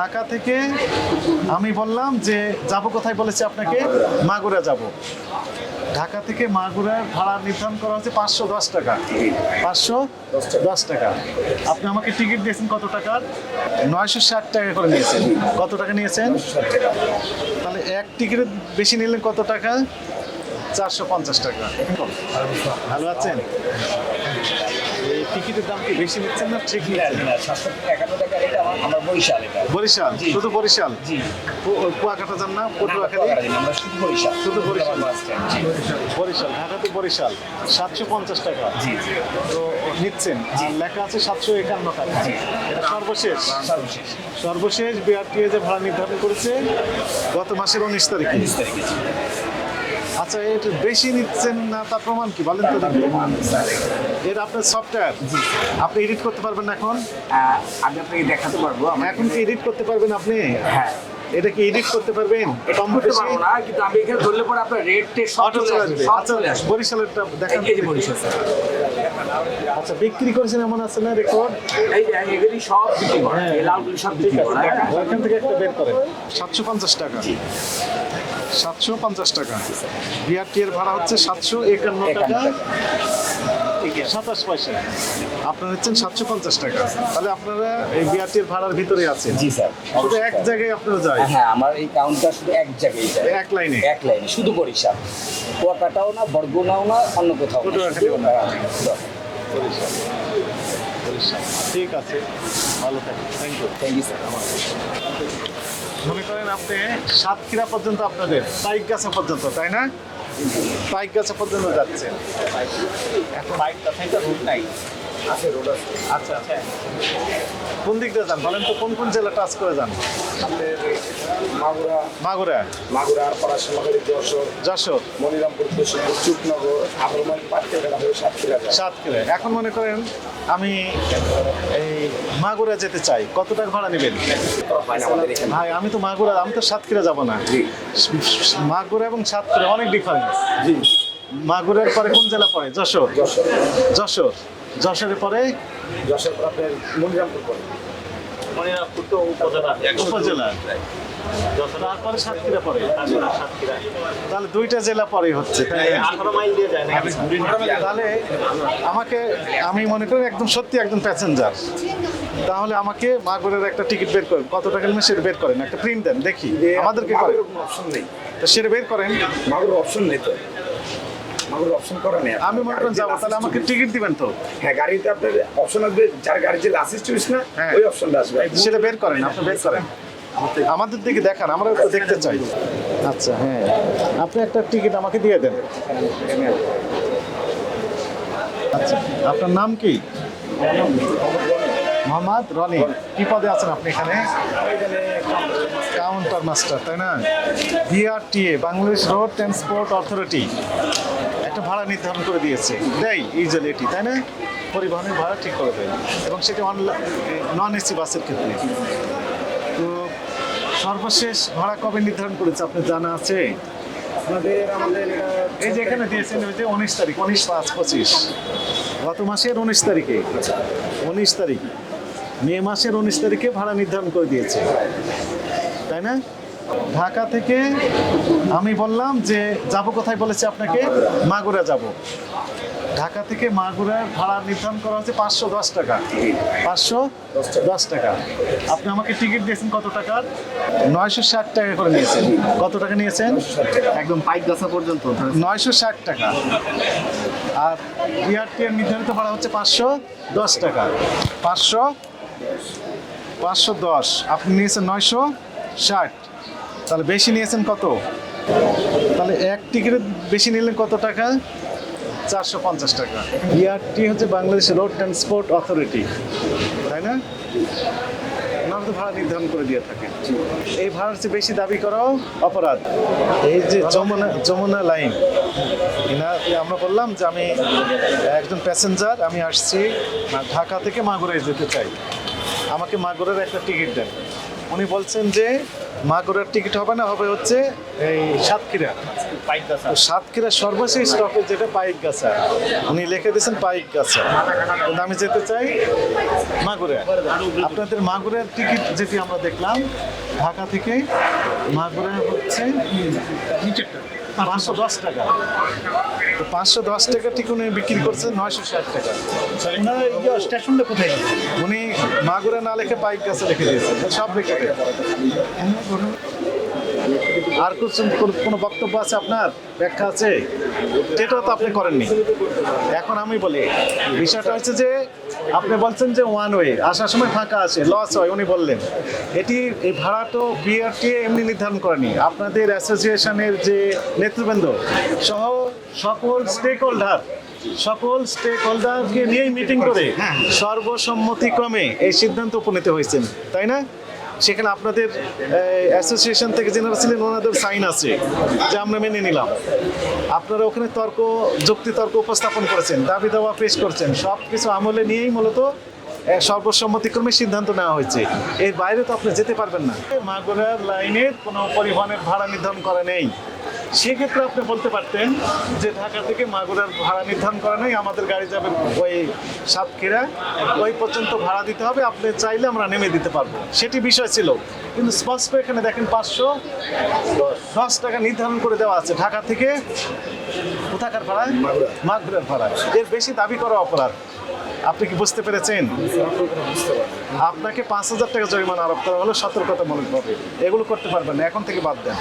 ঢাকা থেকে আমি বললাম যে যাব কোথায় বলেছি আপনাকে? মাগুরা যাব। ঢাকা থেকে মাগুরার ভাড়া নির্ধারণ করা হচ্ছে পাঁচশো দশ টাকা। পাঁচশো দশ টাকা। আপনি আমাকে টিকিট দিয়েছেন কত টাকার? নয়শো ষাট টাকা করে নিয়েছেন। কত টাকা নিয়েছেন? তাহলে এক টিকিটের বেশি নিলেন কত টাকা? চারশো পঞ্চাশ টাকা। ভালো আছেন? দাম কি বেশি নিচ্ছেন না ঠিক নিচ্ছেন একান্ন টাকা এটা আমার আমার বরিশাল এটা বরিশাল? শুধু বরিশাল? জি। কুয়াকাটা যান না পটুয়াখালী? শুধু বরিশাল। শুধু বরিশাল। ঢাকা তো বরিশাল সাতশো পঞ্চাশ টাকা। জি জি। তো নিচ্ছেন। লেখা আছে সাতশো একান্ন টাকা। এটা সর্বশেষ। সর্বশেষ। সর্বশেষ বিআরটিএ যে ভাড়া নির্ধারণ করেছে গত মাসের উনিশ তারিখে। আচ্ছা এটা বেশি নিচ্ছেন না তার প্রমাণ কি? বলেন তো এটা আপনার সফটওয়্যার আপনি এডিট করতে পারবেন না এখন? আমি আপনাকে দেখাতে পারব এখন কি এডিট করতে পারবেন আপনি? হ্যাঁ। এটা কি এডিট করতে পারবেন? কম করতে পারব না কিন্তু আমি এখানে ধরলে পরে আপনার রেট টেস্ট সব চলে আসবে আচ্ছা বরিশালেরটা দেখান। এই যে বরিশাল। আচ্ছা বিক্রি করেছেন এমন আছে না রেকর্ড এই এগুলি সব বিক্রি করা। হ্যাঁ। এই লালগুলি সব বিক্রি আছে করা। ওইখান থেকে একটা বের করেন। সাতশো পঞ্চাশ টাকা। সাতশো পঞ্চাশ টাকা। বিআরটি এর ভাড়া হচ্ছে সাতশো একান্ন টাকা। সাতাশ পয়সা। আপনারা হচ্ছেন সাতশো পঞ্চাশ টাকা। তাহলে আপনারা এই বিআরটি এর ভাড়ার ভিতরে আছেন। জি স্যার শুধু এক জায়গায় আপনারা যায়। হ্যাঁ আমার এই কাউন্টার শুধু এক জায়গায় যায়। এক লাইনে। এক লাইনে শুধু বরিশাল। কুয়াকাটাও না বরগুনাও না অন্য কোথাও বরিশাল বরিশাল ঠিক আছে ভালো থাকুন thank you thank you sir মনে করেন আপনি সাতক্ষীরা পর্যন্ত আপনাদের পাইকগাছা পর্যন্ত তাই না? পাইকগাছা পর্যন্ত যাচ্ছেন। এখন বাইকটা থেকে রুট নাই। আছে রোড আছে। আচ্ছা আচ্ছা। কোন দিক দিয়ে যান? বলেন তো কোন কোন জেলা টাচ করে যান? আমাদের মাগুরা মাগুরা। মাগুরা পড়াশোনাকারী যশোর যশোর। মনিরামপুর দশমপুর চুকনগর আবরমাই পাটকেরা হয়ে সাতক্ষীরা সাতক্ষীরা। এখন মনে করেন আমি এই মাগুরা যেতে চাই। কত টাকা ভাড়া নেবেন? ভাই আমি তো মাগুরা আমি তো সাতক্ষীরা যাব না। জি। মাগুরা এবং সাতক্ষীরা অনেক ডিফারেন্স জি। মাগুরার পরে কোন জেলা পড়ে? যশোর। যশোর। যশোর। যশোরের পরে? যশোর আপনার মনিরামপুর পরে। মনিরামপুর তো উপজেলা। উপজেলা। তারপরে সাতক্ষীরা পরে তাহলে দুইটা জেলা পরে হচ্ছে। মাইল দিয়ে যায় তাহলে আমাকে আমি মনে করি একদম সত্যি একজন প্যাসেঞ্জার তাহলে আমাকে মাগুরের একটা টিকিট বের করেন। কত টাকা নেবেন সেটা বের করেন? একটা প্রিন্ট দেন দেখি। আমাদেরকে করেন। অপশন নেই। তো সেটা বের করেন। মাগুরের অপশন নেই তো। মাগুরের অপশন করা নেই আমি মনে করেন যাব তাহলে আমাকে টিকিট দিবেন তো? হ্যাঁ গাড়িতে আপনার অপশন আসবে যার গাড়ি যে লাসিস চুইস না হ্যাঁ। ওই অপশনটা আসবে। সেটা বের করেন আপনি বের করেন। আমাদের দিকে দেখান আমরা তো দেখতে চাই। আচ্ছা হ্যাঁ। আপনি একটা টিকিট আমাকে দিয়ে দেন। আচ্ছা আপনার নাম কি? মোহাম্মদ রনি। কি পদে আছেন আপনি এখানে? কাউন্টার মাস্টার তাই না? BRTA Bangladesh road transport authority একটা ভাড়া নির্ধারণ করে দিয়েছে। দেয় ইউজুয়ালি এটি তাই না? পরিবহনের ভাড়া ঠিক করে দেয়। এবং সেটি নন এসি বাসের ক্ষেত্রে। তো সর্বশেষ ভাড়া কবে নির্ধারণ করেছে, আপনার জানা আছে? এই যে এখানে দিয়েছেন, ওই যে উনিশ তারিখ, উনিশ পাঁচ পঁচিশ। গত মাসের উনিশ তারিখে, উনিশ তারিখ। মে মাসের উনিশ তারিখে ভাড়া নির্ধারণ করে দিয়েছে। তাই না? ঢাকা থেকে আমি বললাম যে যাব কোথায় বলেছি আপনাকে? মাগুরা যাব। ঢাকা থেকে মাগুরার ভাড়া নির্ধারণ করা হচ্ছে পাঁচশো দশ টাকা। পাঁচশো দশ টাকা। আপনি আমাকে টিকিট দিয়েছেন কত টাকার? নয়শো ষাট টাকা করে নিয়েছেন। কত টাকা নিয়েছেন? একদম পাইক গাছা পর্যন্ত। নয়শো ষাট টাকা। আর বিআরটি এর নির্ধারিত ভাড়া হচ্ছে পাঁচশো দশ টাকা। পাঁচশো পাঁচশো দশ। আপনি নিয়েছেন নয়শো ষাট। তাহলে বেশি নিয়েছেন কত? তাহলে এক টিকিটের বেশি নিলেন কত টাকা? চারশো পঞ্চাশ টাকা। ইয়ারটি হচ্ছে বাংলাদেশ রোড ট্রান্সপোর্ট অথরিটি, তাই না? তো ভাড়া নির্ধারণ করে দিয়ে থাকে এই ভাড়ার চেয়ে বেশি দাবি করাও অপরাধ। এই যে যমুনা যমুনা লাইন আমরা বললাম যে আমি একজন প্যাসেঞ্জার, আমি আসছি ঢাকা থেকে মাগুরায় যেতে চাই। আমাকে মাগুরার একটা টিকিট দেন। উনি বলছেন যে মাগুরার টিকিট হবে না, হবে হচ্ছে এই সাতক্ষীরা। সাতক্ষীরা সর্বশেষ স্টপে যেটা পাইক গাছা উনি লিখে দিয়েছেন পাইক গাছা কিন্তু আমি যেতে চাই মাগুরা। আপনাদের মাগুরার টিকিট যেটি আমরা দেখলাম, ঢাকা থেকে মাগুরা হচ্ছে পাঁচশো দশ টাকা। তো পাঁচশো দশ টাকা ঠিক উনি বিক্রি করছে নয়শো ষাট টাকা। ওনারা স্টেশনটা কোথায়? উনি মাগুরা না লেখে পাইক গাছে রেখে দিয়েছে সব রেখে দেয়। আর কিছু কোন- কোনো বক্তব্য আছে আপনার? ব্যাখ্যা আছে? সেটাও তো আপনি করেননি। এখন আমি বলি বিষয়টা হচ্ছে যে আপনি বলছেন যে ওয়ান ওয়ে আসার সময় ফাঁকা আছে লস হয় উনি বললেন। এটি এই ভাড়া তো বিআরটি এমনি নির্ধারণ করেনি। আপনাদের অ্যাসোসিয়েশনের যে নেতৃবৃন্দ সহ সকল স্টেক হোল্ডার সকল স্টেক হোল্ডারকে নিয়েই মিটিং করে সর্বসম্মতিক্রমে এই সিদ্ধান্ত উপনীত হয়েছেন তাই না? সেখানে আপনাদের অ্যাসোসিয়েশন থেকে যেনারা ছিলেন, ওনাদের সাইন আছে, যে আমরা মেনে নিলাম। আপনারা ওখানে তর্ক, যুক্তি তর্ক উপস্থাপন করেছেন, দাবি দাওয়া পেশ করছেন সব কিছু আমলে নিয়েই মূলত সর্বসম্মতিক্রমে সিদ্ধান্ত নেওয়া হয়েছে। এর বাইরে তো আপনি যেতে পারবেন না। মাগুরার লাইনের কোনো পরিবহনের ভাড়া নির্ধারণ করা নেই। সেক্ষেত্রে আপনি বলতে পারতেন যে ঢাকা থেকে মাগুরার ভাড়া নির্ধারণ করা নেই আমাদের গাড়ি যাবে ওই সাতক্ষীরা ওই পর্যন্ত ভাড়া দিতে হবে আপনি চাইলে আমরা নেমে দিতে পারব। সেটি বিষয় ছিল। কিন্তু স্পষ্ট এখানে দেখেন পাঁচশো দশ টাকা নির্ধারণ করে দেওয়া আছে ঢাকা থেকে। কোথাকার ভাড়া? মাগুরার ভাড়া। এর বেশি দাবি করা অপরাধ। আপনি কি বুঝতে পেরেছেন? আপনাকে পাঁচ হাজার টাকা জরিমানা আরোপ করা হলো সতর্কতামূলকভাবে এগুলো করতে পারবেন না এখন থেকে বাদ দেন।